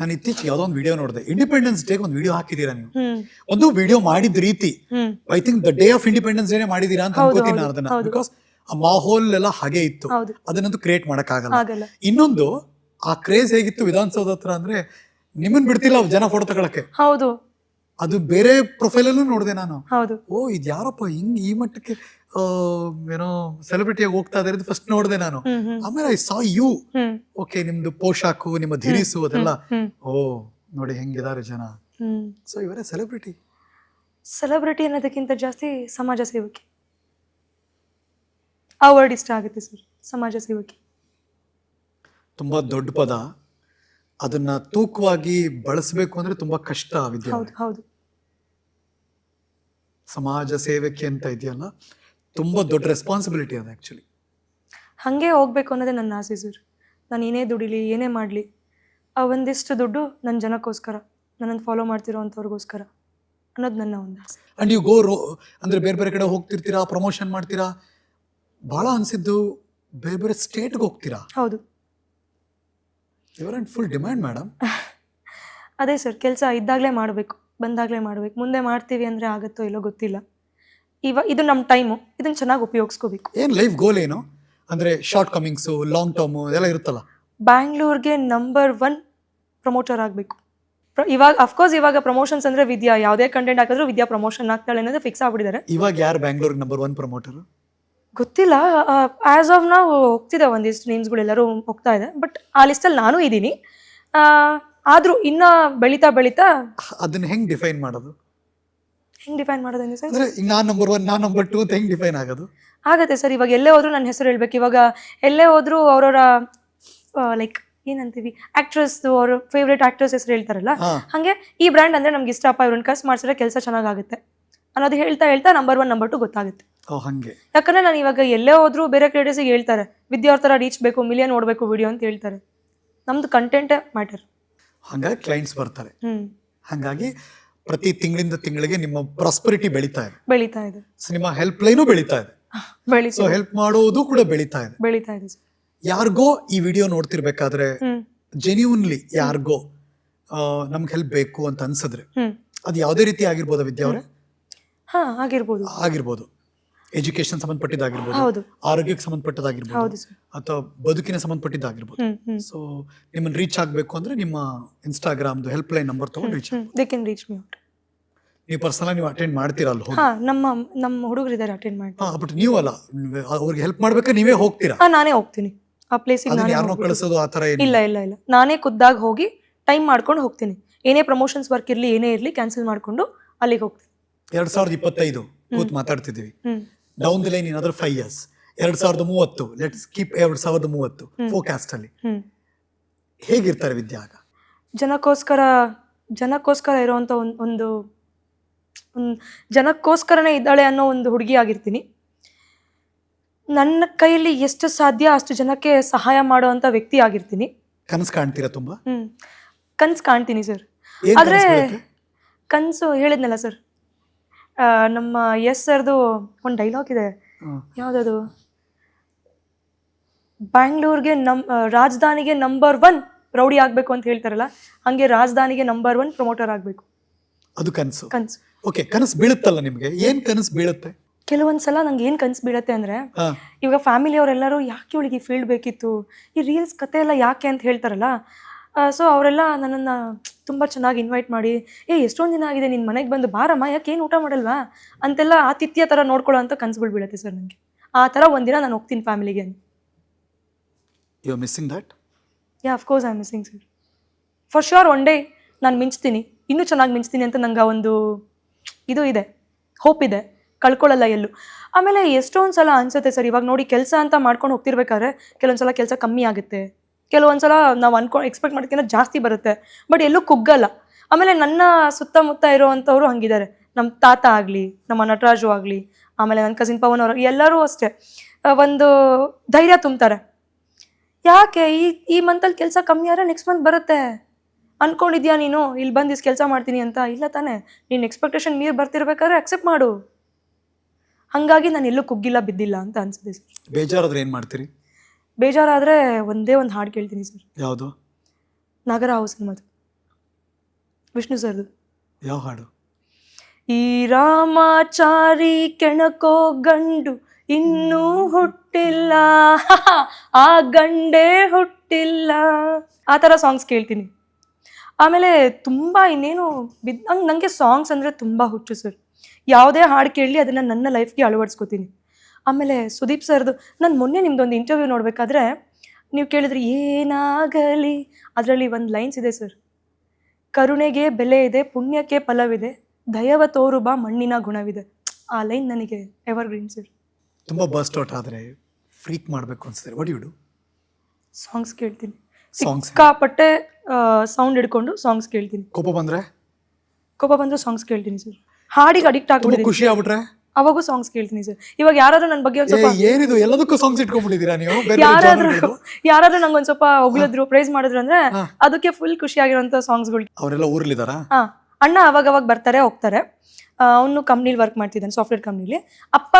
ನಾನು ಇತ್ತೀಚೆಗೆ ಯಾವ್ದೋ ಒಂದು ವಿಡಿಯೋ ನೋಡಿದೆ. ಇಂಡಿಪೆಂಡೆನ್ಸ್ ಡೇಗೆ ಒಂದು ವಿಡಿಯೋ ಹಾಕಿದೀರಾ ನೀವು? ಒಂದು ವಿಡಿಯೋ ಮಾಡಿದ ರೀತಿ. I think the day of independence ಡೇನೆ ಮಾಡಿದೀರಾ ಅಂತ ಅನ್ಕೋತೀನಿ ನಾನು ಅದನ್ನ. ಬಿಕಾಸ್ ಆ ಮಾಹೋಲ್ ಎಲ್ಲ ಹಾಗೆ ಇತ್ತು. ಅದನ್ನಂತೂ ಕ್ರಿಯೇಟ್ ಆಗಲ್ಲ. ಇನ್ನೊಂದು ಆ ಕ್ರೇಜ್ ಹೇಗಿತ್ತು ವಿಧಾನಸೌಧ ಹತ್ರ ಅಂದ್ರೆ ನಿಮ್ಮನ್ ಬಿಡ್ತಿಲ್ಲ ಜನ ಫೋಟೋ ತಗೊಳಕ್ಕೆ. ಹೌದು. ಅದು ಬೇರೆ ಪ್ರೊಫೈಲ್ ಅಲ್ಲೂ ನೋಡಿದೆ ನಾನು. ಓ ಇದ್ಯಾರಪ್ಪ ಹಿಂಗ್ ಈ ಮಟ್ಟಕ್ಕೆ ಏನೋ ಸೆಲೆಬ್ರಿಟಿಯಾಗಿ ಹೋಗ್ತಾ ಇದ್ದಾರೆ ಫಸ್ಟ್ ನೋಡಿದೆ ನಾನು. ಆಮೇಲೆ ಐ ಸಾ ಯು ಓಕೆ ನಿಮ್ದು ಪೋಷಾಕು ನಿಮ್ಮ ಧಿರಿಸು ಅದೆಲ್ಲ. ಓ ನೋಡಿ ಹೆಂಗಿದ್ದಾರೆ ಜನ. ಸೊ ಇವರೇ ಸೆಲೆಬ್ರಿಟಿ ಸೆಲೆಬ್ರಿಟಿ ಅನ್ನೋದಕ್ಕಿಂತ ಜಾಸ್ತಿ ಸಮಾಜ ಸೇವಕಿ. ಆ ವರ್ಡ್ ಇಷ್ಟ ಆಗುತ್ತೆ ಸರ್ ಸಮಾಜ ಸೇವಕಿ. ತುಂಬಾ ದೊಡ್ಡ ಪದ. ಅದನ್ನ ತೂಕವಾಗಿ ಬಳಸಬೇಕು ಅಂದ್ರೆ ತುಂಬಾ ಕಷ್ಟ ವಿದ್ಯಾ. ಹೌದು ಹೌದು. ಸಮಾಜ ಸೇವಕಿ ಅಂತ ಇದೆಯಲ್ಲ ತುಂಬಾ ದೊಡ್ಡ ರೆಸ್ಪಾನ್ಸಿಬಿಲಿಟಿ ಅದು ಆ್ಯಕ್ಚುಲಿ ಹಾಗೆ ಹೋಗ್ಬೇಕು ಅನ್ನೋದೇ ನನ್ನ ಆಸೆ ಸರ್. ನಾನು ಏನೇ ದುಡಿಲಿ ಏನೇ ಮಾಡಲಿ ಆ ಒಂದಿಷ್ಟು ದುಡ್ಡು ನನ್ನ ಜನಕ್ಕೋಸ್ಕರ ನನ್ನನ್ನು ಫಾಲೋ ಮಾಡ್ತಿರೋ ಅಂಥವ್ರಿಗೋಸ್ಕರ ಅನ್ನೋದು ನನ್ನ ಒಂದು ಆಸೆ. ಆ್ಯಂಡ್ ಯು ಗೋ ರೋ ಅಂದರೆ ಬೇರೆ ಬೇರೆ ಕಡೆ ಹೋಗ್ತಿರ್ತೀರಾ ಪ್ರಮೋಷನ್ ಮಾಡ್ತೀರಾ? ಭಾಳ ಅನಿಸಿದ್ದು ಬೇರೆ ಬೇರೆ ಸ್ಟೇಟ್ಗೆ ಹೋಗ್ತೀರಾ? ಹೌದು. ಇವರ್ ಆ್ಯಂಡ್ ಫುಲ್ ಡಿಮ್ಯಾಂಡ್ ಮೇಡಮ್ ಅದೇ ಸರ್ ಕೆಲಸ ಇದ್ದಾಗಲೇ ಮಾಡಬೇಕು ಬಂದಾಗಲೇ ಮಾಡಬೇಕು. ಮುಂದೆ ಮಾಡ್ತೀವಿ ಅಂದರೆ ಆಗುತ್ತೋ ಇಲ್ಲೋ ಗೊತ್ತಿಲ್ಲ. ಇವಾಗ ಇದು ನಮ್ಮ ಟೈಮು ಇದನ್ನು ಚೆನ್ನಾಗಿ ಉಪಯೋಗಿಸ್ಕೋಬೇಕು. ಏನು ಲೈಫ್ ಗೋಲ್ ಏನು? ಅಂದರೆ ಶಾರ್ಟ್ ಕಮಿಂಗ್ಸು ಲಾಂಗ್ ಟರ್ಮು ಎಲ್ಲ ಇರುತ್ತಲ್ಲ? ಬ್ಯಾಂಗ್ಳೂರ್ಗೆ ನಂಬರ್ ಒನ್ ಪ್ರಮೋಟರ್ ಆಗಬೇಕು. ಇವಾಗ ಅಫ್ಕೋರ್ಸ್ ಇವಾಗ ಪ್ರಮೋಷನ್ಸ್ ಅಂದರೆ ವಿದ್ಯಾ ಯಾವುದೇ ಕಂಟೆಂಟ್ ಹಾಕಿದ್ರು ವಿದ್ಯಾ ಪ್ರಮೋಷನ್ ಆಗ್ತಾಳೆ ಅನ್ನೋದು ಫಿಕ್ಸ್ ಆಗ್ಬಿಟ್ಟಿದ್ದಾರೆ. ಇವಾಗ ಯಾರು ಬ್ಯಾಂಗ್ಳೂರ್ ನಂಬರ್ ಒನ್ ಪ್ರಮೋಟರ್ ಗೊತ್ತಿಲ್ಲ ಆ್ಯಸ್ ಆಫ್ ನಾವು ಹೋಗ್ತಿದ್ದೆ ಒಂದಿಷ್ಟು ನೇಮ್ಸ್ಗಳೆಲ್ಲರೂ ಹೋಗ್ತಾ ಇದೆ. ಬಟ್ ಆ ಲಿಸ್ಟಲ್ಲಿ ನಾನು ಇದ್ದೀನಿ ಆದರೂ ಇನ್ನೂ ಬೆಳೀತಾ ಬೆಳೀತಾ ಅದನ್ನ ಹೆಂಗೆ ಡಿಫೈನ್ ಮಾಡೋದು? ಹೆಂಗೆ ಡಿಫೈನ್ ಮಾಡೋದಂಗೆ ಸರ್? ಅಂದ್ರೆ ಈಗ ನಾನ್ ನಂಬರ್ ಒನ್ ನಾನ್ ನಂಬರ್ ಟೂ ಅಂತ ಹೆಂಗ್ ಡಿಫೈನ್ ಆಗೋದು? ಆಗತ್ತೆ ಸರ್ ಇವಾಗ ಎಲ್ಲೇ ಹೋದ್ರು ನನ್ನ ಹೆಸರು ಹೇಳ್ಬೇಕು. ಇವಾಗ ಎಲ್ಲೇ ಹೋದ್ರು ಅವರವರ ಲೈಕ್ ಏನಂತೀವಿ ಆಕ್ಟ್ರೆಸ್ ಅವ್ರ ಫೇವ್ರೇಟ್ ಆಕ್ಟ್ರೆಸ್ ಹೆಸರು ಹೇಳ್ತಾರಲ್ಲ ಹಾ. ಹಾಗೆ ಈ ಬ್ರ್ಯಾಂಡ್ ಅಂದ್ರೆ ನಮ್ಗೆ ಇಷ್ಟಪ್ಪ ಇವ್ರನ್ನ ಕಸ್ ಮಾಡಿಸಿದ್ರೆ ಕೆಲಸ ಚೆನ್ನಾಗಾಗುತ್ತೆ. ಅನ್ನೋದು ಹೇಳ್ತಾ ಹೇಳ್ತಾ ನಂಬರ್ ಒನ್ ನಂಬರ್ ಟು ಗೊತ್ತಾಗುತ್ತೆ. ಓ ಹಂಗೆ. ಯಾಕಂದ್ರೆ ನಾನು ಇವಾಗ ಎಲ್ಲೇ ಹೋದ್ರು ಬೇರೆ ಕ್ರಿಯೇಟರ್ಸಿಗೆ ಹೇಳ್ತಾರೆ ವಿದ್ಯಾರ್ಥಿ ಥರ ರೀಚ್ ಬೇಕು ಮಿಲಿಯನ್ ನೋಡಬೇಕು ವಿಡಿಯೋ ಅಂತ ಹೇಳ್ತಾರೆ. ನಮ್ದು ಕಂಟೆಂಟೇ ಮ್ಯಾಟರ್ ಹಂಗಾಗಿ ಕ್ಲೈಂಟ್ಸ್ ಬರ್ತಾರೆ. ಹ್ಮ್. ಹಂಗಾಗಿ ಪ್ರತಿ ತಿಂಗಳಿಂದ ತಿಂಗಳಿಗೆ ನಿಮ್ಮ ಪ್ರಾಸ್ಪರಿಟಿ ಬೆಳೀತಾ ಇದೆ. ಬೆಳೀತಾ ಇದೆ. ಸೊ ನಿಮ್ಮ ಹೆಲ್ಪ್ ಲೈನು ಬೆಳೀತಾ ಇದೆ. ಸೊ ಹೆಲ್ಪ್ ಮಾಡೋದು ಕೂಡ ಬೆಳೀತಾ ಇದೆ. ಬೆಳೀತಾ ಇದೆ ಯಾರಿಗೋ ಈ ವಿಡಿಯೋ ನೋಡ್ತಿರ್ಬೇಕಾದ್ರೆ ಜೆನ್ಯೂನ್ಲಿ ಯಾರಿಗೋ ನಮ್ಗೆ ಹೆಲ್ಪ್ ಬೇಕು ಅಂತ ಅನ್ಸಿದ್ರೆ ಅದು ಯಾವುದೇ ರೀತಿ ಆಗಿರ್ಬೋದು ವಿದ್ಯಾ ಅವರೇ? ಹಾಂ ಆಗಿರ್ಬೋದು. ಆಗಿರ್ಬೋದು. ಎಜುಕೇಶನ್ ಸಂಬಂಧಪಟ್ಟಿದ್ದಾಗಿರ್ಬೋದು ಹೌದು. ಆರೋಗ್ಯಕ್ಕೆ ಸಂಬಂಧಪಟ್ಟದಾಗಿರ್ಬೋದು ಹೌದು ಸರ್. ಅಥವಾ ಬದುಕಿನ ಸಂಬಂಧಪಟ್ಟಿದ್ದಾಗಿರ್ಬೋದು. ಸೊ ನಿಮ್ಮನ್ನ ರೀಚ್ ಆಗಬೇಕು ಅಂದ್ರೆ ನಿಮ್ಮ ಇನ್ಸ್ಟಾಗ್ರಾಮ್ದು ಹೆಲ್ಪ್ ಲೈನ್ ನಂಬರ್ ತಗೊಂಡು ರೀಚ್ ಹ್ಞೂ they can reach me out ನೀವು ಪರ್ಸನಲ್ ನೀವು ಅಟೆಂಡ್ ಮಾಡ್ತೀರಾ ಅಲ್ಲಿ ಹೋಗಿ? ನಮ್ಮ ನಮ್ಮ ಹುಡುಗರು ಹುಡುಗರಿದ್ದಾರೆ ಅಟೆಂಡ್ ಮಾಡಿ ಹಾ ಬಟ್ ನೀವು ಅಲ್ಲ ಅವ್ರಿಗೆ ಹೆಲ್ಪ್ ಮಾಡ್ಬೇಕಾದ್ರೆ ನೀವೇ ಹೋಗ್ತೀರಾ? ಹಾ ನಾನೇ ಹೋಗ್ತೀನಿ. ಆ ಪ್ಲೇಸಿಗೆ ಅದನ್ನ ನಾನೇ ಯಾರನ್ನೋ ಹೋಗ್ಬಿಟ್ಟು- ಕಳಿಸೋದು ಆ ಥರ ಏನು ಇಲ್ಲ ಇಲ್ಲ ಇಲ್ಲ. ನಾನೇ ಖುದ್ದಾಗಿ ಹೋಗಿ ಟೈಮ್ ಮಾಡ್ಕೊಂಡು ಹೋಗ್ತೀನಿ. ಏನೇ ಪ್ರಮೋಷನ್ಸ್ ವರ್ಕ್ ಇರಲಿ ಏನೇ ಇರಲಿ ಕ್ಯಾನ್ಸಲ್ ಮಾಡಿಕೊಂಡು ಅಲ್ಲಿಗೆ ಹೋಗ್ತೀನಿ. ಎರಡ್ ಸಾವಿರದ ಇಪ್ಪತ್ತೈದು ಕೂತ್ ಮಾತಾಡ್ತಿದ್ದೀವಿ. Down the line in other five years ಎರಡ್ ಸಾವಿರದ ಮೂವತ್ತು ಲೆಟ್ಸ್ ಕೀಪ್ ಎರಡ್ ಸಾವಿರದ ಮೂವತ್ತು ಫೋಕಾಸ್ಟ್ ಅಲ್ಲಿ. ಹೇಗಿರ್ತಾರೆ ವಿದ್ಯಾ ಆಗ ಜನಕ್ಕೋಸ್ಕರ ಜನಕ್ಕೋಸ್ಕರ ಇರುವಂತ ಒಂದು ಜನಕ್ಕೋಸ್ಕರನೇ ಇದ್ದಾಳೆ ಅನ್ನೋ ಒಂದು ಹುಡುಗಿ ಆಗಿರ್ತೀನಿ. ನನ್ನ ಕೈಯಲ್ಲಿ ಎಷ್ಟು ಸಾಧ್ಯ ಅಷ್ಟು ಜನಕ್ಕೆ ಸಹಾಯ ಮಾಡುವಂತ ವ್ಯಕ್ತಿ ಆಗಿರ್ತೀನಿ. ಕನಸು ಕಾಣ್ತೀರಾ ತುಂಬಾ? ಕನ್ಸ್ ಕಾಣ್ತೀನಿ ಸರ್. ಆದ್ರೆ ಕನಸು ಹೇಳಿದ್ನಲ್ಲ ಸರ್. ನಮ್ಮ ಎಸ್ ಸರ್ದು ಒಂದು ಡೈಲಾಗ್ ಇದೆ. ಯಾವ್ದದು? ಬ್ಯಾಂಗ್ಳೂರ್ಗೆ ನಮ್ ರಾಜಧಾನಿಗೆ ನಂಬರ್ ಒನ್ ರೌಡಿ ಆಗಬೇಕು ಅಂತ ಹೇಳ್ತಾರಲ್ಲ ಹಂಗೆ ರಾಜಧಾನಿಗೆ ನಂಬರ್ ಒನ್ ಪ್ರಮೋಟರ್ ಆಗಬೇಕು. ಅದು ಕನಸು. ಕನಸು. ಓಕೆ ಕನಸು ಬೀಳುತ್ತಲ್ಲ ನಿಮ್ಗೆ? ಏನ್ ಕನಸು ಬೀಳುತ್ತೆ? ಕೆಲವೊಂದ್ಸಲ ನಂಗೆ ಏನು ಕನಸು ಬೀಳತ್ತೆ ಅಂದರೆ ಇವಾಗ ಇವಾಗ ಫ್ಯಾಮಿಲಿಯವರೆಲ್ಲರೂ ಯಾಕೆ ಇವಳಿಗೆ ಈ ಫೀಲ್ಡ್ ಬೇಕಿತ್ತು? ಈ ರೀಲ್ಸ್ ಕತೆ ಎಲ್ಲ ಯಾಕೆ ಅಂತ ಹೇಳ್ತಾರಲ್ಲ ಸೊ ಅವರೆಲ್ಲ ನನ್ನನ್ನು ತುಂಬ ಚೆನ್ನಾಗಿ ಇನ್ವೈಟ್ ಮಾಡಿ ಏ ಎಷ್ಟೊಂದು ದಿನ ಆಗಿದೆ ನಿನ್ನ ಮನೆಗೆ ಬಂದು ಬಾರಮ್ಮ ಯಾಕೆ ಏನು ಊಟ ಮಾಡಲ್ವಾ? ಅಂತೆಲ್ಲ ಆತಿಥ್ಯ ಥರ ನೋಡ್ಕೊಳ್ಳೋ ಅಂತ ಕನ್ಸುಗಳು ಬೀಳುತ್ತೆ ಸರ್ ನನಗೆ ಆ ಥರ ಒಂದಿನ ನಾನು ಹೋಗ್ತೀನಿ ಫ್ಯಾಮಿಲಿಗೆ you are missing that yeah of course I missing sir for sure one day ನಾನು ಮಿಂಚ್ತೀನಿ ಇನ್ನೂ ಚೆನ್ನಾಗಿ ಮಿಂಚ್ತೀನಿ ಅಂತ ನಂಗೆ ಒಂದು ಇದು ಇದೆ ಹೋಪ್ ಇದೆ ಕಳ್ಕೊಳ್ಳಲ್ಲ ಎಲ್ಲೂ. ಆಮೇಲೆ ಎಷ್ಟೊಂದು ಸಲ ಅನಿಸುತ್ತೆ ಸರ್ ಇವಾಗ ನೋಡಿ ಕೆಲಸ ಅಂತ ಮಾಡ್ಕೊಂಡು ಹೋಗ್ತಿರ್ಬೇಕಾದ್ರೆ ಕೆಲವೊಂದು ಸಲ ಕೆಲಸ ಕಮ್ಮಿ ಆಗುತ್ತೆ. ಕೆಲವೊಂದು ಸಲ ನಾವು ಅನ್ಕೊ ಎಕ್ಸ್ಪೆಕ್ಟ್ ಮಾಡೋದಕ್ಕಿಂತ ಜಾಸ್ತಿ ಬರುತ್ತೆ. ಬಟ್ ಎಲ್ಲೂ ಕುಗ್ಗಲ್ಲ. ಆಮೇಲೆ ನನ್ನ ಸುತ್ತಮುತ್ತ ಇರೋವಂಥವ್ರು ಹಂಗಿದ್ದಾರೆ ನಮ್ಮ ತಾತ ಆಗಲಿ, ನಮ್ಮ ನಟರಾಜು ಆಗಲಿ, ಆಮೇಲೆ ನನ್ನ ಕಸಿನ್ ಪವನ್ ಅವರು, ಎಲ್ಲರೂ ಅಷ್ಟೇ. ಒಂದು ಧೈರ್ಯ ತುಂಬ್ತಾರೆ. ಯಾಕೆ? ಈ ಈ ಮಂತಲ್ಲಿ ಕೆಲಸ ಕಮ್ಮಿ ಆದರೆ ನೆಕ್ಸ್ಟ್ ಮಂತ್ ಬರುತ್ತೆ. ಅಂದ್ಕೊಂಡಿದ್ಯಾ ನೀನು? ಇಲ್ಲಿ ಬಂದು ಇಷ್ಟು ಕೆಲಸ ಮಾಡ್ತೀನಿ ಅಂತ? ಇಲ್ಲ ತಾನೇ. ನೀನು ಎಕ್ಸ್ಪೆಕ್ಟೇಷನ್ ಮೀರ್ ಬರ್ತಿರ್ಬೇಕಾದ್ರೆ ಅಕ್ಸೆಪ್ಟ್ ಮಾಡು. ಹಾಗಾಗಿ ನಾನು ಎಲ್ಲೂ ಕುಗ್ಗಿಲ್ಲ, ಬಿದ್ದಿಲ್ಲ ಅಂತ ಅನ್ಸುತ್ತೆ. ಬೇಜಾರಾದ್ರೆ ಏನು ಮಾಡ್ತೀರಿ? ಬೇಜಾರಾದರೆ ಒಂದೇ ಒಂದು ಹಾಡು ಕೇಳ್ತೀನಿ ಸರ್. ಯಾವುದು? ನಗರ ಹಾವು ಸಿನಿಮಾದು ವಿಷ್ಣು ಸರ್ದು ಯಾವ ಹಾಡು? ಈ ರಾಮಾಚಾರಿ ಕೆಣಕೋ ಗಂಡು ಇನ್ನೂ ಹುಟ್ಟಿಲ್ಲ. ಆ ಗಂಡೇ ಹುಟ್ಟಿಲ್ಲ. ಆ ಥರ ಸಾಂಗ್ಸ್ ಕೇಳ್ತೀನಿ. ಆಮೇಲೆ ತುಂಬ ಇನ್ನೇನು ಬಿದ್ದಂಗೆ ನನಗೆ ಸಾಂಗ್ಸ್ ಅಂದರೆ ತುಂಬ ಹುಚ್ಚು ಸರ್ ಯಾವುದೇ ಹಾಡು ಕೇಳಲಿ ಅದನ್ನು ನನ್ನ ಲೈಫ್ಗೆ ಅಳವಡಿಸ್ಕೋತೀನಿ. ಆಮೇಲೆ ಸುದೀಪ್ ಸರ್ದು ನಾನು ಮೊನ್ನೆ ನಿಮ್ಮದೊಂದು ಇಂಟರ್ವ್ಯೂ ನೋಡಬೇಕಾದ್ರೆ ನೀವು ಕೇಳಿದ್ರಿ ಏನಾಗಲಿ? ಅದರಲ್ಲಿ ಒಂದು ಲೈನ್ಸ್ ಇದೆ ಸರ್ ಕರುಣೆಗೆ ಬೆಲೆ ಇದೆ ಪುಣ್ಯಕ್ಕೆ ಫಲವಿದೆ ದಯವ ತೋರು ಬಾ ಮಣ್ಣಿನ ಗುಣವಿದೆ. ಆ ಲೈನ್ ನನಗೆ ಎವರ್ ಗ್ರೀನ್ ಸರ್ ತುಂಬ ಬಸ್ಟ್ ಔಟ್ ಆದರೆ ಫ್ರೀಕ್ ಮಾಡಬೇಕು ಅನ್ಸುತ್ತೆ ವಾಟ್ ಯು ಡು ಸಾಂಗ್ಸ್ ಕೇಳ್ತೀನಿ. ಸಾಂಗ್ಸ್ ಸಿಕ್ಕಾಪಟ್ಟೆ ಸೌಂಡ್ ಹಿಡ್ಕೊಂಡು ಸಾಂಗ್ಸ್ ಕೇಳ್ತೀನಿ. ಕೋಪ ಬಂದರೆ? ಕೋಪ ಬಂದರೆ ಸಾಂಗ್ಸ್ ಕೇಳ್ತೀನಿ ಸರ್ ಹಾಡಿಗೆ ಅಡಿಕ್ಟ್ ಆಗ್ಬಿಟ್ಟು ಖುಷಿ ಆಗ್ಬಿಟ್ರೆ? ಅವಾಗೂ ಸಾಂಗ್ಸ್ ಕೇಳ್ತೀನಿ ಸರ್ ಇವಾಗ ಯಾರಾದ್ರೂ ನನ್ನ ಬಗ್ಗೆ ಒಂದು ಸ್ವಲ್ಪ ಏನಿದು? ಎಲ್ಲದಕ್ಕೂ ಸಾಂಗ್ಸ್ ಇಟ್ಕೊಂಡ್ಬಿಟ್ಟಿದ್ದೀರಾ ನೀವು? ಯಾರಾದ್ರೂ ಯಾರಾದ್ರೂ ನಂಗೆ ಒಂದು ಸ್ವಲ್ಪ ಹೊಗಳಿದ್ರು ಪ್ರೈಸ್ ಮಾಡಿದ್ರು ಅಂದ್ರೆ ಅದಕ್ಕೆ ಫುಲ್ ಖುಷಿ ಸಾಂಗ್ಸ್ ಸಾಂಗ್ಸ್ಗಳು ಅವರೆಲ್ಲ ಊರ್ಲಿದಾರ ಹಾ. ಅಣ್ಣ ಅವಾಗ ಅವಾಗ ಬರ್ತಾರೆ ಹೋಗ್ತಾರೆ. ಅವನು ಕಂಪ್ನಿಲಿ ವರ್ಕ್ ಮಾಡ್ತಿದ್ದಾನೆ ಸಾಫ್ಟ್ವೇರ್ ಕಂಪ್ನಿಲಿ ಅಪ್ಪ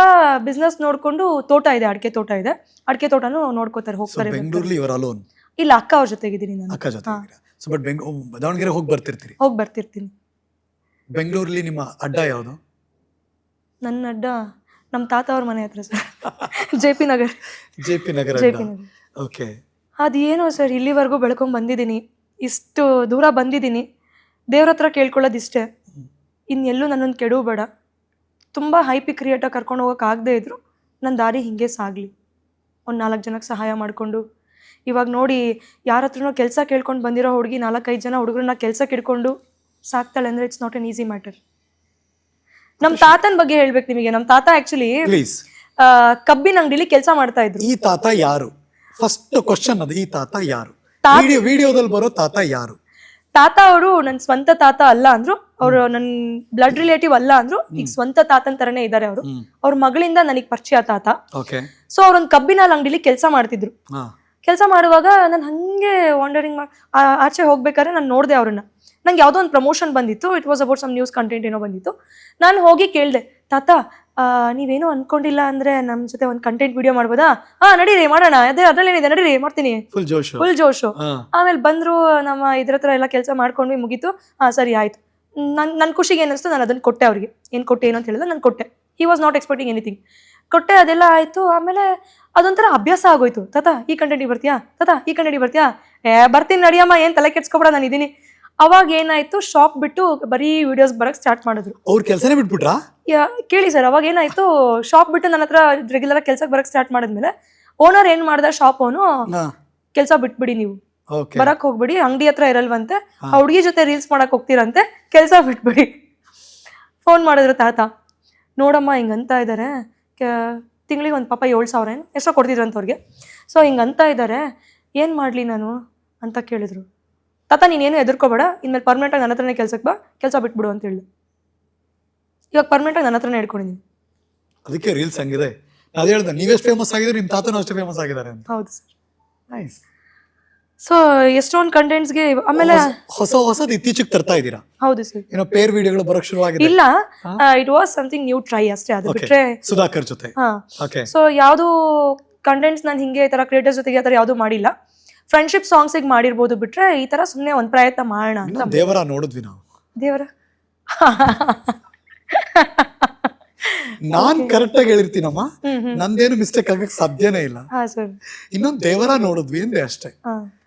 ಬಿಸ್ನೆಸ್ ನೋಡ್ಕೊಂಡು ತೋಟ ಇದೆ ಅಡಿಕೆ ತೋಟ ಇದೆ. ಅಡಿಕೆ ತೋಟನೂ ನೋಡ್ಕೋತಾರೆ ಹೋಗ್ತಾರೆ. ಬೆಂಗಳೂರಲ್ಲಿ ಇವರ ಅಲೋನ್ ಇಲ್ಲ ಅಕ್ಕ ಅವ್ರ ಜೊತೆಗಿದ್ದೀನಿ ನಾನು. ಅಕ್ಕ ಜೊತೆ ಸೊ ಬಟ್ ದಾವಣಗೆರೆ ಹೋಗಿ ಬರ್ತಿರ್ತೀರಿ? ಹೋಗಿ ಬರ್ತಿರ್ತೀನಿ. ಬೆಂಗಳೂರಲ್ಲಿ ನಿಮ್ಮ ಅಡ್ಡ ಯಾವುದು? ನನ್ನ ಅಡ್ಡ ನಮ್ಮ ತಾತ ಅವ್ರ ಮನೆ ಹತ್ರ sir. J P Nagar. J P Nagar J P Nagar. Okay. ಅದೇನೋ ಸರ್ ಇಲ್ಲಿವರೆಗೂ ಬೆಳ್ಕೊಂಡು ಬಂದಿದ್ದೀನಿ. ಇಷ್ಟು ದೂರ ಬಂದಿದ್ದೀನಿ. ದೇವ್ರ ಹತ್ರ ಕೇಳ್ಕೊಳ್ಳೋದು ಇಷ್ಟೇ ಇನ್ನೆಲ್ಲೂ ನನ್ನೊಂದು ಕೆಡವು ಬೇಡ. ತುಂಬ ಹೈಪಿ ಕ್ರಿಯೇಟಾಗಿ ಕರ್ಕೊಂಡು ಹೋಗೋಕೆ ಆಗದೆ ಇದ್ರು ನನ್ನ ದಾರಿ ಹಿಂಗೆ ಸಾಗಲಿ. ಒಂದು ನಾಲ್ಕು ಜನಕ್ಕೆ ಸಹಾಯ ಮಾಡಿಕೊಂಡು. ಇವಾಗ ನೋಡಿ ಯಾರ ಹತ್ರನೋ ಕೆಲಸ ಕೇಳ್ಕೊಂಡು ಬಂದಿರೋ ಹುಡುಗಿ ನಾಲ್ಕೈದು ಜನ ಹುಡುಗರನ್ನ ಕೆಲಸಕ್ಕೆ ಇಟ್ಕೊಂಡು ಸಾಕ್ತಾಳೆ ಅಂದರೆ it's not an easy matter ನಮ್ಮ ತಾತನ ಬಗ್ಗೆ ಹೇಳ್ಬೇಕು ನಿಮಗೆ. ನಮ್ ತಾತ ಆಕ್ಚುಲಿ ಪ್ಲೀಸ್ ಕಬ್ಬಿನ ಅಂಗಡಿಲಿ ಕೆಲಸ ಮಾಡ್ತಾ ಇದ್ರು. ಈ ತಾತ ಯಾರು? ಫಸ್ಟ್ ಕ್ವಶನ್ ಅದು ಈ ತಾತ ಯಾರು? ತಾತ- ವಿಡಿಯೋ ವಿಡಿಯೋದಲ್ಲಿ ಬರೋ ತಾತ ಯಾರು? ತಾತ ಅವರು ನನ್ನ ಸ್ವಂತ ತಾತ ಅಲ್ಲ ಅಂದ್ರು. ಅವರು ನನ್ನ ಬ್ಲಡ್ ರಿಲೇಟಿವ್ ಅಲ್ಲ ಅಂದ್ರು. ಈಗ ಸ್ವಂತ ತಾತನ್ ತರನೇ ಇದ್ದಾರೆ ಅವರು. ಹ್ಮ್. ಅವ್ರ ಮಗಳಿಂದ ನನಗೆ ಪರಿಚಯ ತಾತ. ಓಕೆ ಸೊ ಅವ್ರೊಂದು ಕಬ್ಬಿನ ಅಂಗಡಿಲಿ ಕೆಲಸ ಮಾಡ್ತಿದ್ರು. ಹಾ. ಕೆಲಸ ಮಾಡುವಾಗ ನಾನು ಹಂಗೆ ವಾಂಡರಿಂಗ್ ಆಚೆ ಹೋಗ್ಬೇಕಾದ್ರೆ ನಾನು ನೋಡಿದೆ ಅವ್ರನ್ನ. ನಂಗೆ ಯಾವುದೋ ಒಂದು ಪ್ರಮೋಷನ್ ಬಂದಿತ್ತು. It was about some news content ಏನೋ ಬಂದಿತ್ತು. ನಾನು ಹೋಗಿ ಕೇಳಿದೆ ತಾತ ನೀವೇನೋ ಅನ್ಕೊಂಡಿಲ್ಲ ಅಂದ್ರೆ ನಮ್ಮ ಜೊತೆ ಒಂದು ಕಂಟೆಂಟ್ ವಿಡಿಯೋ ಮಾಡ್ಬೋದಾ? ಹಾ ನಡೀರಿ ಮಾಡೋಣ. ಅದೇ ಅದ್ರಲ್ಲೇನಿದೆ ನಡೀರಿ ಮಾಡ್ತೀನಿ. ಫುಲ್ ಜೋಶ್. ಫುಲ್ ಜೋಶು. ಆಮೇಲೆ ಬಂದರು ನಮ್ಮ ಇದ್ರ ಹತ್ರ ಎಲ್ಲ ಕೆಲಸ ಮಾಡ್ಕೊಂಡ್ವಿ ಮುಗೀತು. ಹಾಂ ಸರಿ ಆಯಿತು. ನನ್ನ ನನ್ನ ಖುಷಿಗೆ ಏನಿಸ್ತು ನಾನು ಅದನ್ನು ಕೊಟ್ಟೆ ಅವ್ರಿಗೆ. ಏನು ಕೊಟ್ಟೆ ಏನು ಅಂತ ಹೇಳಿದ್ರೆ ನಾನು ಕೊಟ್ಟೆ. He was not expecting anything ಕೊಟ್ಟೆ ಅದೆಲ್ಲ ಆಯಿತು. ಆಮೇಲೆ ಅದೊಂಥರ ಅಭ್ಯಾಸ ಆಗೋಯ್ತು. ತಾತ ಈ ಕಂಟೆಂಟಿಗೆ ಬರ್ತೀಯಾ? ತಾತ ಈ ಕಂಟೆಂಟಿಗೆ ಬರ್ತೀಯಾ? ಏ ಬರ್ತೀನಿ ನಡಿಯಮ್ಮ. ಏನು ತಲೆ ಕೆಡ್ಸ್ಕೊಬೇಡ ನಾನು ಇದ್ದೀನಿ ಅವಾಗ ಏನಾಯ್ತು? ಶಾಪ್ ಬಿಟ್ಟು ಬರೀ ವಿಡಿಯೋಸ್ ಬರಕ್ ಸ್ಟಾರ್ಟ್ ಮಾಡಿದ್ರು. ಅವ್ರ ಕೆಲಸನೇ ಬಿಟ್ಬಿಟ್ರಾ? ಯಾ- ಕೇಳಿ ಸರ್ ಅವಾಗ ಏನಾಯ್ತು? ಶಾಪ್ ಬಿಟ್ಟು ನನ್ನ ಹತ್ರ ರೆಗ್ಯುಲರ್ ಕೆಲ್ಸಕ್ಕೆ ಬರಕ್ ಸ್ಟಾರ್ಟ್ ಮಾಡಿದ್ಮೇಲೆ ಓನರ್ ಏನು ಮಾಡ್ದ? ಶಾಪ್ ಅವನು ಕೆಲಸ ಬಿಟ್ಬಿಡಿ ನೀವು. ಓಕೆ ಬರಕ್ ಹೋಗ್ಬಿಡಿ ಅಂಗಡಿ ಹತ್ರ ಇರಲ್ವಂತೆ. ಆ ಹುಡುಗಿ ಜೊತೆ ರೀಲ್ಸ್ ಮಾಡಕ್ ಹೋಗ್ತೀರಂತೆ ಕೆಲಸ ಬಿಟ್ಬಿಡಿ. ಫೋನ್ ಮಾಡಿದ್ರು ತಾತ. ನೋಡಮ್ಮ ಹಿಂಗಂತ ಇದ್ದಾರೆ ತಿಂಗಳಿಗೆ ಒಂದು ಪಾಪ ಏಳು ಸಾವಿರ ಏನು? ಎಷ್ಟೋ ಕೊಡ್ತಿದ್ರಂತ ಅವ್ರಿಗೆ. ಸೊ ಹಿಂಗಂತ ಇದ್ದಾರೆ ಏನು ಮಾಡಲಿ ನಾನು? ಅಂತ ಕೇಳಿದ್ರು. ತಾತ ನೀನೇನು ಎದುರ್ಕೋಬೇಡ ಇನ್ಮೇಲೆ ಪರ್ಮನೆಂಟಾಗಿ ನನ್ನ ಹತ್ರನೇ ಕೆಲಸಕ್ಕೆ ಬಾ. ಕೆಲಸ ಬಿಟ್ಬಿಡು ಅಂತ ಹೇಳಿ. ಇವಾಗ ಪರ್ಮನೆಂಟಾಗಿ ನನ್ನ ಹತ್ರನೇ ಇಟ್ಕೊಂಡಿದ್ದೀನಿ ಅದಕ್ಕೆ ರೀಲ್ಸ್ ಹಂಗಿದೆ. ಅದೇ ಹೇಳ್ದೆ ನೀವೆಷ್ಟು ಫೇಮಸ್ ಆಗಿದ್ರೆ ನಿಮ್ಮ ತಾತನೂ ಅಷ್ಟೇ ಫೇಮಸ್ ಆಗಿದ್ದಾರೆ ಅಂತ. ಹೌದು ಸರ್. ನೈಸ್ ಸೊ ಎಷ್ಟೊಂದು ಕಂಟೆಂಟ್ಸ್ಗೆ ಆಮೇಲೆ ಹೊಸ ಹೊಸದು ಇತ್ತೀಚೆಗೆ ತರ್ತಾ ಇದ್ದೀರಾ? ಹೌದು ಸರ್. ಏನೋ ಪೇರ್ ವಿಡಿಯೋಗಳು ಬರೋಕ್ ಶುರು ಆಗಿದೆ. ಇಲ್ಲ. It was something new try ಅಷ್ಟೇ. ಅದು ಬಿಟ್ರೆ ಸುಧಾಕರ್ ಜೊತೆ. ಹಾ. ಓಕೆ ಸೊ ಯಾವುದು ಕಂಟೆಂಟ್ಸ್ ನಾನು ಹಿಂಗೆ ಈ ಥರ ಕ್ರಿಯೇಟರ್ಸ್ ಜೊತೆಗೆ ಆ ಥರ ಯಾವುದೂ ಮಾಡಿಲ್ಲ. ಫ್ರೆಂಡ್ಶಿಪ್ ಸಾಂಗ್ಸಿಗೆ ಮಾಡಿರ್ಬೋದು ಬಿಟ್ರೆ ಈ ತರ ಸುಮ್ಮನೆ ಒಂದು ಪ್ರಯತ್ನ ಮಾಡೋಣ ಅಂತ ದೇವರ ನೋಡಿದ್ವಿ ನಾವು. ದೇವರ? ನಾನ್ ಕರೆಕ್ಟ್ ಆಗಿ ಹೇಳಿರ್ತೀನಮ್ಮ. ನಂದೇನು ಮಿಸ್ಟೇಕ್ ಆಗಕ್ಕೆ ಸಾಧ್ಯನೇ ಇಲ್ಲ. ಇನ್ನೊಂದು ದೇವರ ನೋಡಿದ್ವಿ ಅಂದ್ರೆ ಅಷ್ಟೇ.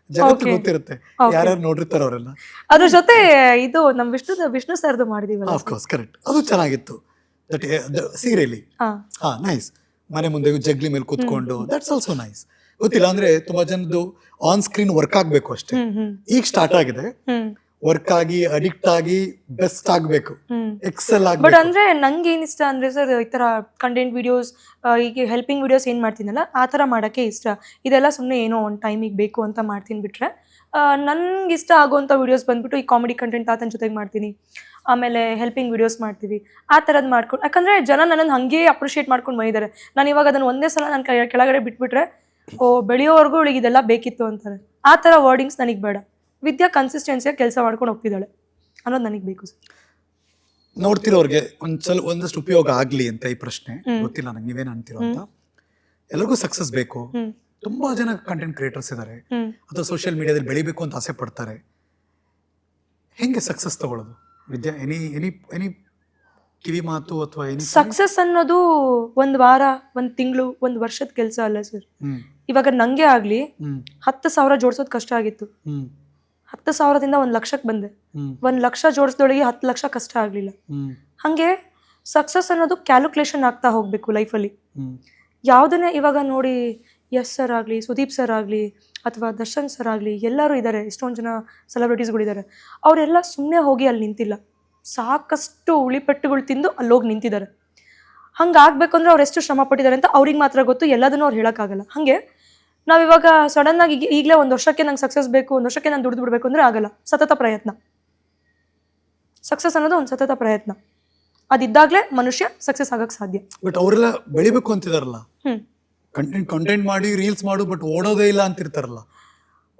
ಜಗತ್ತು. ಗೊತ್ತಿರುತ್ತೆ. ಯಾರ್ಯಾರು ನೋಡಿರ್ತಾರ ಅವರೆಲ್ಲ. ಅದ್ರ ಜೊತೆ ಇದು ನಮ್ಮ ವಿಷ್ಣು ವಿಷ್ಣು ಸರ್ದು ಮಾಡಿದೀವಲ್ಲ ಆಫ್ ಕೋರ್ಸ್ ಕರೆಕ್ಟ್ ಅದು ಚೆನ್ನಾಗಿತ್ತು. ದಟ್ ಸೀರೆಲಿ. ಹಾ. ಹಾ ನೈಸ್ ಮನೆ ಮುಂದೆ ಜಗ್ಲಿ ಮೇಲೆ ಕೂತ್ಕೊಂಡು ದಟ್ಸ್ ಆಲ್ಸೋ ನೈಸ್ ಗೊತ್ತಿಲ್ಲ ಅಂದ್ರೆ ತುಂಬಾ ಜನದ್ದು ಆನ್ ಸ್ಕ್ರೀನ್ ವರ್ಕ್ ಆಗ್ಬೇಕು ಅಷ್ಟೇ. ಈಗ ಸ್ಟಾರ್ಟ್ ಆಗಿದೆ. ವರ್ಕ್ ಆಗಿ ಅಡಿಕ್ಟ್ ಆಗಿ ಬೆಸ್ಟ್ ಆಗ್ಬೇಕು. ಎಕ್ಸೆಲ್ ಎಕ್ಸೆಲ್ ಬಟ್ ಅಂದ್ರೆ ನಂಗೆ ಏನ್ ಇಷ್ಟ ಅಂದ್ರೆ ಸರ್ ಈ ತರ ಕಂಟೆಂಟ್ ವಿಡಿಯೋಸ್ ಈಗ ಹೆಲ್ಪಿಂಗ್ ವಿಡಿಯೋಸ್ ಏನ್ ಮಾಡ್ತೀನಲ್ಲ ಆ ತರ ಮಾಡಕ್ಕೆ ಇಷ್ಟ. ಇದೆಲ್ಲ ಸುಮ್ಮನೆ ಏನೋ ಒಂದು ಟೈಮಿಗೆ ಬೇಕು ಅಂತ ಮಾಡ್ತೀನಿ ಬಿಟ್ರೆ. ನನ್ಗೆ ಇಷ್ಟ ಆಗುವಂಥ ವಿಡಿಯೋಸ್ ಬಂದ್ಬಿಟ್ಟು ಈ ಕಾಮಿಡಿ ಕಂಟೆಂಟ್ ಆತನ ಜೊತೆಗೆ ಮಾಡ್ತೀನಿ. ಆಮೇಲೆ ಹೆಲ್ಪಿಂಗ್ ವಿಡಿಯೋಸ್ ಮಾಡ್ತೀವಿ. ಆ ಥರದ್ದು ಮಾಡ್ಕೊಂಡು ಯಾಕಂದ್ರೆ ಜನ ನನ್ನನ್ನು ಹಂಗೆ ಅಪ್ರಿಷಿಯೇಟ್ ಮಾಡ್ಕೊಂಡು ಬಂದಿದ್ದಾರೆ ನಾನು ಇವಾಗ ಅದನ್ನು ಒಂದೇ ಸಲ ನನ್ನ ಕೈ ಕೆಳಗಡೆ ಬಿಟ್ಬಿಟ್ರೆ ಓ ಬೆಳೆಯೋವರೆಗೂ ಇವಳಿಗೆ ಇದೆಲ್ಲ ಬೇಕಿತ್ತು ಅಂತಾರೆ. ಆ ಥರ ವರ್ಡಿಂಗ್ಸ್ ನನಗೆ ಬೇಡ. ವಿದ್ಯಾ ಕನ್ಸಿಸ್ಟೆನ್ಸಿಯಾಗಿ ಕೆಲಸ ಮಾಡ್ಕೊಂಡು ಹೋಗ್ತಿದ್ದಾಳೆ. ಅನ್ನೋದು ನನಗೆ ಬೇಕು ಸರ್. ನೋಡ್ತಿರೋರ್ಗೆ ಒಂದ್ಸಲ ಒಂದಷ್ಟು ಉಪಯೋಗ ಆಗ್ಲಿ ಅಂತ ಈ ಪ್ರಶ್ನೆ. ಗೊತ್ತಿಲ್ಲ ನಂಗೆ ನೀವೇನು ಅಂತೀರೋ ಅಂತ. ಎಲ್ಲರಿಗೂ ಸಕ್ಸಸ್ ಬೇಕು. ತುಂಬಾ ಜನ ಕಂಟೆಂಟ್ ಕ್ರಿಯೇಟರ್ಸ್ ಇದ್ದಾರೆ ಅಥವಾ ಸೋಷಿಯಲ್ ಮೀಡಿಯಾದಲ್ಲಿ ಬೆಳಿಬೇಕು ಅಂತ ಆಸೆ ಪಡ್ತಾರೆ. ಹೆಂಗೆ ಸಕ್ಸಸ್ ತಗೊಳ್ಳೋದು? ವಿದ್ಯಾ ಎನಿ ಎನಿ ಎನಿ ಕಿವಿ ಮಾತು ಅಥವಾ ಎನಿ ಸಕ್ಸಸ್ ಅನ್ನೋದು ಒಂದು ವಾರ ಒಂದು ತಿಂಗಳು ಒಂದು ವರ್ಷದ ಕೆಲಸ ಅಲ್ಲ ಸರ್. ಇವಾಗ ನಂಗೆ ಆಗ್ಲಿ ಹತ್ತು ಸಾವಿರ ಜೋಡಿಸೋದು ಕಷ್ಟ ಆಗಿತ್ತು. ಹತ್ತು ಸಾವಿರದಿಂದ ಒಂದ್ ಲಕ್ಷಕ್ಕೆ ಬಂದೆ. ಒಂದ್ ಲಕ್ಷ ಜೋಡಿಸ್ದೊಳಗೆ ಹತ್ತು ಲಕ್ಷ ಕಷ್ಟ ಆಗ್ಲಿಲ್ಲ. ಹಂಗೆ ಸಕ್ಸಸ್ ಅನ್ನೋದು ಕ್ಯಾಲ್ಕುಲೇಷನ್ ಆಗ್ತಾ ಹೋಗ್ಬೇಕು ಲೈಫಲ್ಲಿ ಅಲ್ಲಿ. ಯಾವುದನ್ನೇ ಇವಾಗ ನೋಡಿ ಎಸ್ ಸರ್ ಆಗಲಿ ಸುದೀಪ್ ಸರ್ ಆಗಲಿ ಅಥವಾ ದರ್ಶನ್ ಸರ್ ಆಗಲಿ ಎಲ್ಲರೂ ಇದ್ದಾರೆ ಎಷ್ಟೊಂದು ಜನ ಸೆಲೆಬ್ರಿಟೀಸ್ಗಳಿದ್ದಾರೆ ಅವರೆಲ್ಲ ಸುಮ್ಮನೆ ಹೋಗಿ ಅಲ್ಲಿ ನಿಂತಿಲ್ಲ. ಸಾಕಷ್ಟು ಉಳಿಪೆಟ್ಟುಗಳು ತಿಂದು ಅಲ್ಲಿ ಹೋಗಿ ನಿಂತಿದ್ದಾರೆ. ಹಂಗಾಗಬೇಕು ಅಂದ್ರೆ ಅವ್ರು ಎಷ್ಟು ಶ್ರಮ ಪಟ್ಟಿದ್ದಾರೆ ಅಂತ ಅವ್ರಿಗೆ ಮಾತ್ರ ಗೊತ್ತು. ಎಲ್ಲದನ್ನೂ ಅವ್ರು ಹೇಳೋಕ್ಕಾಗಲ್ಲ. ಹಾಗೆ ನಾವಿವಾಗ ಸಡನ್ ಆಗಿ ಈಗಲೇ ಒಂದು ವರ್ಷಕ್ಕೆ ನಂಗೆ ಸಕ್ಸಸ್ ಬೇಕು ಒಂದು ವರ್ಷಕ್ಕೆ ನಾನು ದುಡ್ದು ಬಿಡಬೇಕು ಅಂದರೆ ಆಗಲ್ಲ. ಸತತ ಪ್ರಯತ್ನ. ಸಕ್ಸಸ್ ಅನ್ನೋದು ಒಂದು ಸತತ ಪ್ರಯತ್ನ. ಅದಿದ್ದಾಗಲೇ ಮನುಷ್ಯ ಸಕ್ಸಸ್ ಆಗಕ್ಕೆ ಸಾಧ್ಯ. ಬಟ್ ಅವರೆಲ್ಲ ಬೆಳಿಬೇಕು ಅಂತಿದಾರಲ್ಲ? ಕಂಟೆಂಟ್ ಕಂಟೆಂಟ್ ಮಾಡಿ ರೀಲ್ಸ್ ಮಾಡು ಬಟ್ ಓಡೋದೇ ಇಲ್ಲ ಅಂತಿರ್ತಾರಲ್ಲ?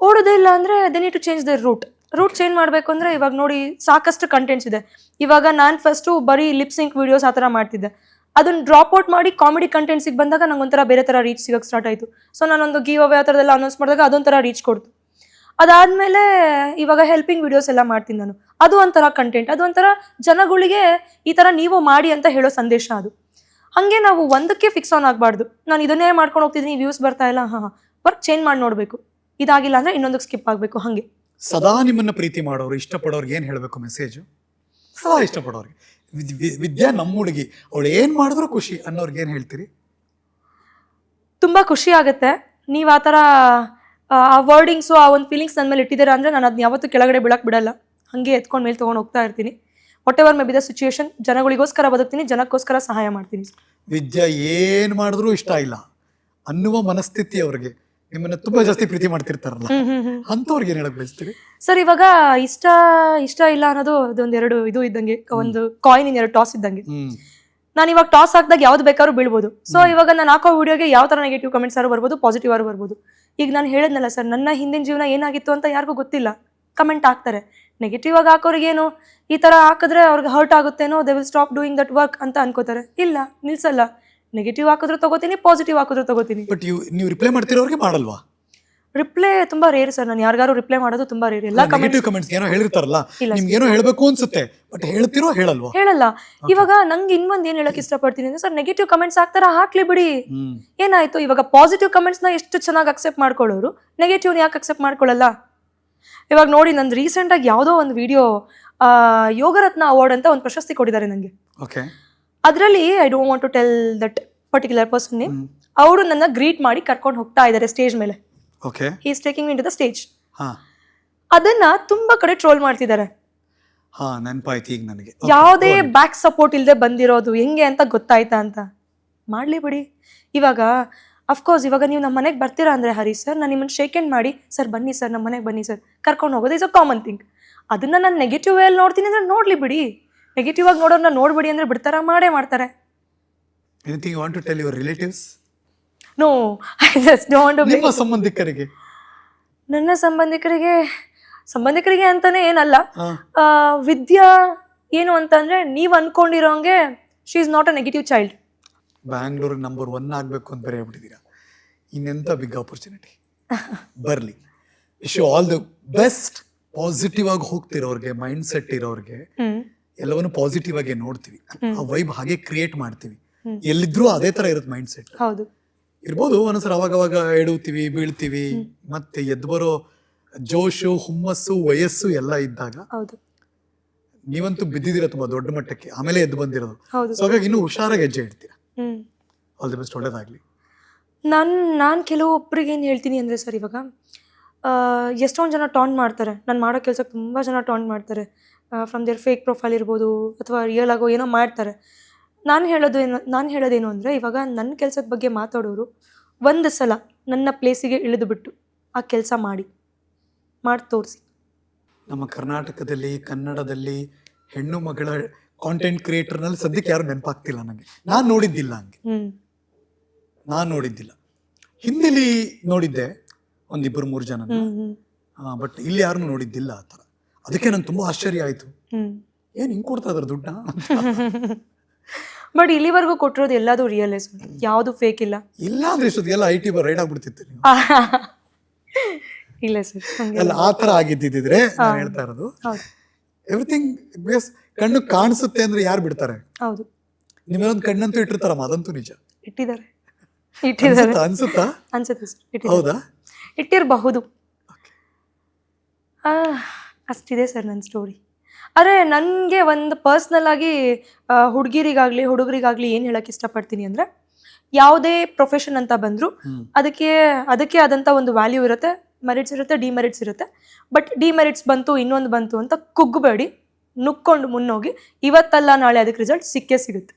ಓಡೋದೇ ಇಲ್ಲ ಅಂದರೆ they need to change their route route change ಮಾಡಬೇಕು ಅಂದರೆ ಇವಾಗ ನೋಡಿ ಸಾಕಷ್ಟು ಕಂಟೆಂಟ್ಸ್ ಇದೆ. ಇವಾಗ ನಾನು ಫಸ್ಟು ಬರೀ ಲಿಪ್ ಸಿಂಕ್ ವೀಡಿಯೋಸ್ ಆ ಥರ ಮಾಡ್ತಿದ್ದೆ. ಅದನ್ನ ಡ್ರಾಪ್ ಔಟ್ ಮಾಡಿ ಕಾಮಿಡಿ ಕಂಟೆಂಟ್ಸಿಗೆ ಬಂದಾಗ ನಂಗೆ ಒಂಥರ ಬೇರೆ ಥರ ರೀಚ್ ಸಿಗೋಕ್ಕೆ ಸ್ಟಾರ್ಟ್ ಆಯಿತು. ಸೊ ನಾನೊಂದು ಗೀವ್ ಅವೇ ಆ ಥರದೆಲ್ಲ ಅನೌನ್ಸ್ ಮಾಡಿದಾಗ ಅದೊಂಥರ ರೀಚ್ ಕೊಡ್ತು. ಅದಾದಮೇಲೆ ಇವಾಗ ಹೆಲ್ಪಿಂಗ್ ವಿಡಿಯೋಸ್ ಎಲ್ಲ ಮಾಡ್ತೀನಿ ನಾನು. ಅದು ಒಂಥರ ಕಂಟೆಂಟ್ ಅದು ಒಂಥರ ಜನಗಳಿಗೆ ಈ ಥರ ನೀವು ಮಾಡಿ ಅಂತ ಹೇಳೋ ಸಂದೇಶ ಅದು. ಹಾಗೆ ನಾವು ಒಂದಕ್ಕೆ ಫಿಕ್ಸ್ ಆನ್ ಆಗಬಾರ್ದು. ನಾನು ಇದನ್ನೇ ಮಾಡ್ಕೊಂಡು ಹೋಗ್ತಿದ್ದೀನಿ ವ್ಯೂಸ್ ಬರ್ತಾ ಇಲ್ಲ, ಹಾಂ ಹಾಂ. ಚೇಂಜ್ ಮಾಡಿ ನೋಡಬೇಕು. ಇದಾಗಿಲ್ಲ ಅಂದರೆ ಇನ್ನೊಂದಕ್ಕೆ ಸ್ಕಿಪ್ ಆಗಬೇಕು, ಹಾಗೆ. ಸದಾ ನಿಮ್ಮನ್ನು ಪ್ರೀತಿ ಮಾಡೋರು, ಇಷ್ಟಪಡೋರ್ಗೆ ಏನು ಹೇಳಬೇಕು ಮೆಸೇಜು ಸದಾ ಇಷ್ಟಪಡೋರ್ಗೆ. ವಿದ್ಯಾ ನಮ್ಮ ಹುಡುಗಿ ಅವಳು ಏನು ಮಾಡಿದ್ರು ಖುಷಿ ಅನ್ನೋರ್ಗೆ ಏನು ಹೇಳ್ತೀರಿ? ತುಂಬ ಖುಷಿ ಆಗುತ್ತೆ. ನೀವು ಆ ಥರ ಆ ವರ್ಡಿಂಗ್ಸು ಆ ಒಂದು ಫೀಲಿಂಗ್ಸ್ ನನ್ನ ಮೇಲೆ ಇಟ್ಟಿದ್ದೀರಾ ಅಂದರೆ ನಾನು ಅದನ್ನ ಯಾವತ್ತೂ ಕೆಳಗಡೆ ಬೀಳಕ್ಕೆ ಬಿಡಲ್ಲ. ಹಾಗೆ ಎತ್ಕೊಂಡು ಮೇಲೆ ತೊಗೊಂಡು ಹೋಗ್ತಾ ಇರ್ತೀನಿ. Whatever may be the situation ಜನಗಳಿಗೋಸ್ಕರ ಬದುಕ್ತೀನಿ ಜನಕ್ಕೋಸ್ಕರ ಸಹಾಯ ಮಾಡ್ತೀನಿ. ವಿದ್ಯಾ ಏನು ಮಾಡಿದ್ರು ಇಷ್ಟ ಇಲ್ಲ ಅನ್ನುವ ಮನಸ್ಥಿತಿ ಅವ್ರಿಗೆ. ನಿಮ್ಮನ್ನ ತುಂಬಾ ಜಾಸ್ತಿ ಪ್ರೀತಿ ಮಾಡ್ತಿರ್ತಾರಲ್ಲ. ಅಂತವ್ರಿಗೆ ಏನು ಹೇಳಕ್ ಬಯಸ್ತೀರಿ? ಸರ್ ಇವಾಗ ಇಷ್ಟ ಇಷ್ಟ ಇಲ್ಲ ಅನ್ನೋದು ಅದೊಂದ್ ಎರಡು ಇದು ಇದ್ದಂಗೆ ಒಂದು ಕಾಯಿನ್ ಎರಡು ಟಾಸ್ ಇದ್ದಂಗೆ. ನಾನು ಇವಾಗ ಟಾಸ್ ಹಾಕಿದಾಗ ಯಾವ್ದು ಬೇಕಾದ್ರೂ ಬೀಳ್ಬೋದು. ಸೊ ಇವಾಗ ನಾನು ಹಾಕೋ ವಿಡಿಯೋಗೆ ಯಾವ ತರ ನೆಗೆಟಿವ್ ಕಮೆಂಟ್ಸ್ ಆರು ಬರ್ಬೋದು ಪಾಸಿಟಿವ್ ಆರು ಬರ್ಬೋದು. ಈಗ ನಾನು ಹೇಳಿದ್ನಲ್ಲ ಸರ್ ನನ್ನ ಹಿಂದಿನ ಜೀವನ ಏನಾಗಿತ್ತು ಅಂತ ಯಾರಿಗೂ ಗೊತ್ತಿಲ್ಲ. ಕಮೆಂಟ್ ಹಾಕ್ತಾರೆ. ನೆಗೆಟಿವ್ ಆಗಿ ಹಾಕೋರಿಗೇನು ಈ ತರ ಹಾಕಿದ್ರೆ ಅವ್ರಿಗೆ hurt ಆಗುತ್ತೇನೋ they will stop doing that work ಅಂತ ಅನ್ಕೋತಾರೆ. ಇಲ್ಲ ನಿಲ್ಸಲ್ಲ. ನೆಗೆಟಿವ್ ಹಾಕಿದ್ರು ತಗೋತೀನಿ ಪಾಸಿಟಿವ್ ಹಾಕಿದ್ರು ತಗೋತೀನಿ. ಬಟ್ ಇವ್ ನೀವು ರಿಪ್ಲೈ ಮಾಡ್ತಿರೋರಿಗೆ ಮಾಡಲ್ವಾ? ರಿಪ್ಲೈ ತುಂಬಾ ರೇರ್ ಸರ್ ನಾನು ಯಾರಿಗಾರು ರಿಪ್ಲೈ ಮಾಡೋದು ತುಂಬಾ ರೇರ್ ಎಲ್ಲ ನೆಗೆಟಿವ್ ಕಮೆಂಟ್ಸ್ ಏನೋ ಹೇಳಿರ್ತಾರಲ್ಲ ಇಲ್ಲ ನಿಮ್ಗೆ ಏನೋ ಹೇಳಬೇಕು ಅನ್ಸುತ್ತೆ ಬಟ್ ಹೇಳ್ತಿರೋ ಹೇಳಲ್ವಾ? ಹೇಳಲ್ಲ. ಇವಾಗ ನಂಗೆ ಇನ್ನೊಂದು ಏನು ಹೇಳಕ್ ಇಷ್ಟಪಡ್ತೀನಿ ಅಂದ್ರೆ ಸರ್ ನೆಗೆಟಿವ್ ಕಮೆಂಟ್ಸ್ ಹಾಕ್ತಾರ ಹಾಕ್ಲಿ ಬಿಡಿ. ಏನಾಯ್ತು? ಇವಾಗ ಪಾಸಿಟಿವ್ ಕಮೆಂಟ್ಸ್ನ ಎಷ್ಟು ಚೆನ್ನಾಗಿ ಅಕ್ಸೆಪ್ಟ್ ಮಾಡ್ಕೊಳ್ಳೋರು ನೆಗೆಟಿವ್ ಯಾಕೆ ಅಕ್ಸೆಪ್ಟ್ ಮಾಡ್ಕೊಳ್ಳಲ್ಲ? ಇವಾಗ ನೋಡಿ ನಂದು ರೀಸೆಂಟಾಗಿ ಯಾವುದೋ ಒಂದು ವಿಡಿಯೋ ಯೋಗರತ್ನ ಅವಾರ್ಡ್ ಅಂತ ಒಂದು ಪ್ರಶಸ್ತಿ ಕೊಟ್ಟಿದ್ದಾರೆ ನನಗೆ ಓಕೆ ಅದರಲ್ಲಿ I don't want to tell that particular person name ಅವರು ನನ್ನ ಗ್ರೀಟ್ ಮಾಡಿ ಕರ್ಕೊಂಡು ಹೋಗ್ತಾ ಇದ್ದಾರೆ ಸ್ಟೇಜ್ ಮೇಲೆ. Okay he is taking into the stage ಅದನ್ನ ತುಂಬಾ ಕಡೆ ಟ್ರೋಲ್ ಮಾಡ್ತಿದ್ದಾರೆ. ಹಾ ನೆನಪಾಯ್ತು ಈಗ ನನಗೆ. ಯಾವುದೇ ಬ್ಯಾಕ್ ಸಪೋರ್ಟ್ ಇಲ್ಲದೆ ಬಂದಿರೋದು ಹೆಂಗೆ ಅಂತ ಗೊತ್ತಾಯ್ತಾ ಅಂತ. ಮಾಡಲಿ ಬಿಡಿ. ಇವಾಗ ಅಫ್ಕೋರ್ಸ್ ಇವಾಗ ನೀವು ನಮ್ಮ ಮನೆಗೆ ಬರ್ತೀರಾ ಅಂದರೆ ಹರಿ ಸರ್ ನಾನು ನಿಮ್ಮನ್ನು ಶೇಕ್ ಹ್ಯಾಂಡ್ ಮಾಡಿ ಸರ್ ಬನ್ನಿ ಸರ್ ನಮ್ಮ ಮನೆಗೆ ಬನ್ನಿ ಸರ್. ಕರ್ಕೊಂಡು ಹೋಗೋದು ಇಸ್ ಅ ಕಾಮನ್ ಥಿಂಗ್ ಅದನ್ನು ನಾನು ನೆಗೆಟಿವ್ ವೇಲ್ಲಿ ನೋಡ್ತೀನಿ ಅಂದರೆ ನೋಡಲಿ ಬಿಡಿ. ನೆಗೆಟಿವ್ ಆಗಿ ನೋಡೋರ್ನ ನೋಡ್ಬಿಡಿ ಅಂದರೆ ಬಿಡ್ತಾರ ಮಾಡೇ ಮಾಡ್ತಾರೆ. Anything want to tell your relatives no I just don't ನಿಮ್ಮ ಸಂಬಂಧಿಕರಿಗೆ. ನನ್ನ ಸಂಬಂಧಿಕರಿಗೆ ಸಂಬಂಧಿಕರಿಗೆ ಅಂತಾನೆ ಏನಲ್ಲ. ಆ, ವಿದ್ಯಾ ಏನು ಅಂತಂದ್ರೆ ನೀವು ಅಂದ್ಕೊಂಡಿರೋಂಗೆ she is not a negative child Bangalore number one ಆಗಬೇಕು ಅಂತ ಬೇರೆ ಹೇಳ್ಬಿಟ್ಟಿದ್ದೀರಾ. ಇನ್ನೆಂಥ ಬಿಗ್ ಆಪರ್ಚುನಿಟಿ ಬರಲಿ. Wish you all the best positive ಆಗಿ ಹೋಗ್ತಿರೋರ್ಗೆ ಮೈಂಡ್ ಸೆಟ್ ಇರೋರ್ಗೆ ಎಲ್ಲವನ್ನು ಪಾಸಿಟಿವ್ ಆಗಿ ನೋಡ್ತೀವಿ. ಆ ವೈಬ್ ಹಾಗೆ ಕ್ರಿಯೇಟ್ ಮಾಡ್ತೀವಿ. ಎಲ್ಲಿದ್ರೂ ಅದೇ ತರ ಇರುತ್ತೆ ಮೈಂಡ್ ಸೆಟ್ ಹೌದು. ಇರ್ಬೋದು ಒಂದೊಂದ್ಸಲ ಅವಾಗ ಅವಾಗ ಎಡುತ್ತೀವಿ ಬೀಳ್ತೀವಿ ಮತ್ತೆ ಎದ್ದು ಬರೋ ಜೋಶು ಹುಮ್ಮಸ್ಸು ವಯಸ್ಸು ಎಲ್ಲ ಇದ್ದಾಗ ನೀವಂತೂ ಬಿದ್ದಿದಿರ ತುಂಬಾ ದೊಡ್ಡ ಮಟ್ಟಕ್ಕೆ ಆಮೇಲೆ ಎದ್ದು ಬಂದಿರೋದು. ಸೊ ಹಾಗಾಗಿ ಇನ್ನೂ ಹುಷಾರಾಗಿ ಹೆಜ್ಜೆ ಇಡ್ತೀರಾ? ಆಲ್ ದಿ ಬೆಸ್ಟ್ ಒಳ್ಳೇದಾಗ್ಲಿ. ನಾನು ನಾನು ಕೆಲವೊಬ್ಬರಿಗೆ ಏನು ಹೇಳ್ತೀನಿ ಅಂದರೆ ಸರ್ ಇವಾಗ ಎಷ್ಟೊಂದು ಜನ ಟಾನ್ ಮಾಡ್ತಾರೆ. ನಾನು ಮಾಡೋ ಕೆಲಸಕ್ಕೆ ತುಂಬ ಜನ ಟಾನ್ ಮಾಡ್ತಾರೆ. ಫ್ರಮ್ ದೇರ್ ಫೇಕ್ ಪ್ರೊಫೈಲ್ ಇರ್ಬೋದು ಅಥವಾ ರಿಯಲ್ ಆಗೋ ಏನೋ ಮಾಡ್ತಾರೆ. ನಾನು ಹೇಳೋದು ಏನು ನಾನು ಹೇಳೋದೇನು ಅಂದರೆ ಇವಾಗ ನನ್ನ ಕೆಲಸದ ಬಗ್ಗೆ ಮಾತಾಡೋರು ಒಂದು ಸಲ ನನ್ನ ಪ್ಲೇಸಿಗೆ ಇಳಿದು ಬಿಟ್ಟು ಆ ಕೆಲಸ ಮಾಡಿ ಮಾಡಿ ತೋರಿಸಿ. ನಮ್ಮ ಕರ್ನಾಟಕದಲ್ಲಿ ಕನ್ನಡದಲ್ಲಿ ಹೆಣ್ಣು ಮಗಳ ಕಾಂಟೆಂಟ್ ಕ್ರಿಯೇಟರ್ನಲ್ಲಿ ಸದ್ಯಕ್ಕೆ ಯಾರು ನೆನಪಾಗ್ತಿಲ್ಲ ನನಗೆ ನಾನು ನೋಡಿದ್ದಿಲ್ಲ ಹಂಗೆ. ನಾನು ನೋಡಿದ್ದಿಲ್ಲ. ಹಿಂದಿಲಿ ನೋಡಿದ್ದೆ ಒಂದಿಬ್ಬರು ಮೂರು ಜನ ಬಟ್ ಇಲ್ಲಿ ಯಾರನ್ನೂ ನೋಡಿದ್ದಿಲ್ಲ ಆ ಥರ. ಅದಕ್ಕೆ ನಂಗೆ ತುಂಬ ಆಶ್ಚರ್ಯ ಆಯಿತು. ಏನ್ ಹಿಂಗೆ ಕೊಡ್ತಾ ಇದಾರೆ ದುಡ್ಡ? ಬಟ್ ಇಲ್ಲಿವರೆಗೂ ಕೊಟ್ಟಿರೋದು ಎಲ್ಲದೂ ರಿಯಲ್ ಇಸ್ ಯಾವುದು ಫೇಕ್ ಇಲ್ಲ? ಇಲ್ಲ ಅಂದ್ರೆ ಇಷ್ಟೊತ್ತಿಗೆಲ್ಲ ಐ ಟಿ ಬರ್ ರೈಡ್ ಆಗ್ಬಿಡ್ತಿತ್ತು ಇಲ್ಲ ಸರ್ ಎಲ್ಲ ಆ ಥರ ಆಗಿದ್ದಿದ್ರೆ ನಾನು ಹೇಳ್ತಾ ಇರೋದು. ಎವ್ರಿಥಿಂಗ್ ಬಿಕಾಸ್ ಕಣ್ಣು ಕಾಣಿಸುತ್ತೆ ಅಂದ್ರೆ ಯಾರು ಬಿಡ್ತಾರೆ? ಹೌದು. ನಿಮ್ಮಲ್ಲೊಂದು ಕಣ್ಣಂತೂ ಇಟ್ಟಿರ್ತಾರಮ್ಮ ಅದಂತೂ ನಿಜ. ಇಟ್ಟಿದ್ದಾರೆ. ಇಟ್ಟಿದ್ದಾರೆ. ಅನ್ಸುತ್ತಾ? ಅನ್ಸುತ್ತೆ ಸರ್ ಹೌದಾ? ಇಟ್ಟಿರಬಹುದು. ಅಷ್ಟಿದೆ ಸರ್ ನನ್ನ ಸ್ಟೋರಿ ಆದರೆ ನನಗೆ ಒಂದು ಪರ್ಸ್ನಲ್ ಆಗಿ ಹುಡುಗಿರಿಗಾಗಲಿ ಹುಡುಗರಿಗಾಗಲಿ ಏನು ಹೇಳಕ್ಕೆ ಇಷ್ಟಪಡ್ತೀನಿ ಅಂದರೆ ಯಾವುದೇ ಪ್ರೊಫೆಷನ್ ಅಂತ ಬಂದರೂ ಅದಕ್ಕೆ ಅದಕ್ಕೆ ಆದಂಥ ಒಂದು ವ್ಯಾಲ್ಯೂ ಇರುತ್ತೆ ಮೆರಿಟ್ಸ್ ಇರುತ್ತೆ ಡಿಮೆರಿಟ್ಸ್ ಇರುತ್ತೆ. ಬಟ್ ಡಿಮೆರಿಟ್ಸ್ ಬಂತು ಇನ್ನೊಂದು ಬಂತು ಅಂತ ಕುಗ್ಗಬೇಡಿ ನುಕ್ಕೊಂಡು ಮುನ್ನೋಗಿ ಇವತ್ತಲ್ಲ ನಾಳೆ ಅದಕ್ಕೆ ರಿಸಲ್ಟ್ ಸಿಕ್ಕೇ ಸಿಗುತ್ತೆ.